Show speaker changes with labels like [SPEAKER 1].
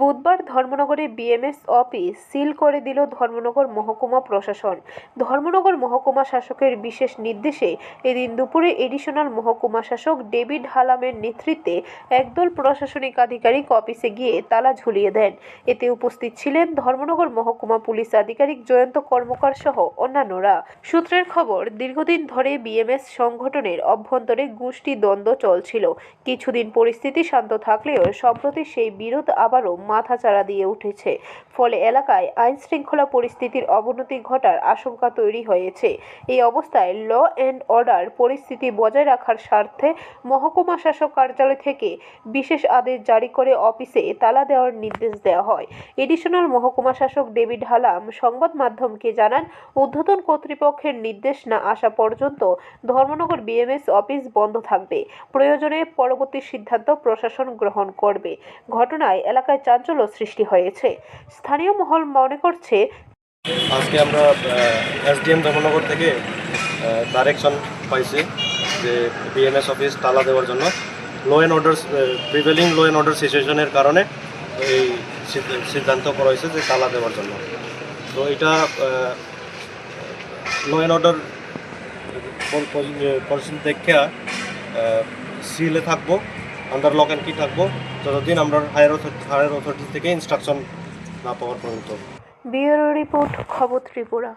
[SPEAKER 1] বুধবার ধর্মনগরে BMS office seal করে দিল ধর্মনগর মহকুমা প্রশাসন। ধর্মনগর মহকুমা শাসকের বিশেষ নির্দেশে এদিন দুপুরে এডিশনাল মহকুমা শাসক ডেভিড হালামের নেতৃত্বে একদল প্রশাসনিক আধিকারিক অফিসে গিয়ে তালা ঝুলিয়ে দেন। এতে উপস্থিত ছিলেন ধর্মনগর মহকুমা পুলিশ আধিকারিক জয়ন্ত কর্মকার সহ অন্যান্যরা। সূত্রের খবর, দীর্ঘদিন ধরে বিএমএস সংগঠনের অভ্যন্তরে গোষ্ঠী দ্বন্দ্ব চলছিল। কিছুদিন পরিস্থিতি শান্ত থাকলেও সম্প্রতি সেই বিরোধ আবারও মাথাচাড়া দিয়ে উঠেছে। ফলে এলাকায় আইন শৃঙ্খলা পরিস্থিতির অবনতি ঘটার আশঙ্কা তৈরি হয়েছে। এই অবস্থায় ল অ্যান্ড অর্ডার পরিস্থিতি বজায় রাখার স্বার্থে মহকুমা শাসক কার্যালয় থেকে বিশেষ আদেশ জারি করে অফিসে তালা দেওয়ার নির্দেশ দেওয়া হয়। এডিশনাল মহকুমা শাসক ডেভিড হালাম সংবাদ মাধ্যমকে জানান, ঊর্ধ্বতন কর্তৃপক্ষের নির্দেশ না আসা পর্যন্ত ধর্মনগর বিএমএস অফিস বন্ধ থাকবে। প্রয়োজনে পরবর্তী সিদ্ধান্ত প্রশাসন গ্রহণ করবে। ঘটনায় এলাকায় চাঞ্চল্য সৃষ্টি হয়েছে। স্থানীয় মহল মনে করছে
[SPEAKER 2] আজকে আমরা এসডিএম ধর্মনগর থেকে ডাইরেকশন পাইছি যে বিএমএস অফিস তালা দেওয়ার জন্য। Law and order prevailing law and order সিচুয়েশনের কারণে এই সিদ্ধ- সিদ্ধান্ত করা হয়েছে যে তালা দেওয়ার জন্য। তো এটা লো অ্যান্ড অর্ডার পরিস্থিতি দেখে সিলে থাকব। আন্ডার লক অ্যান্ড কি থাকব। যতদিন আমরা হায়ার অথরিটি হায়ার অথরিটি থেকে ইনস্ট্রাকশন না পাওয়ার পর্যন্ত।
[SPEAKER 1] বিউরো রিপোর্ট, খবর ত্রিপুরা।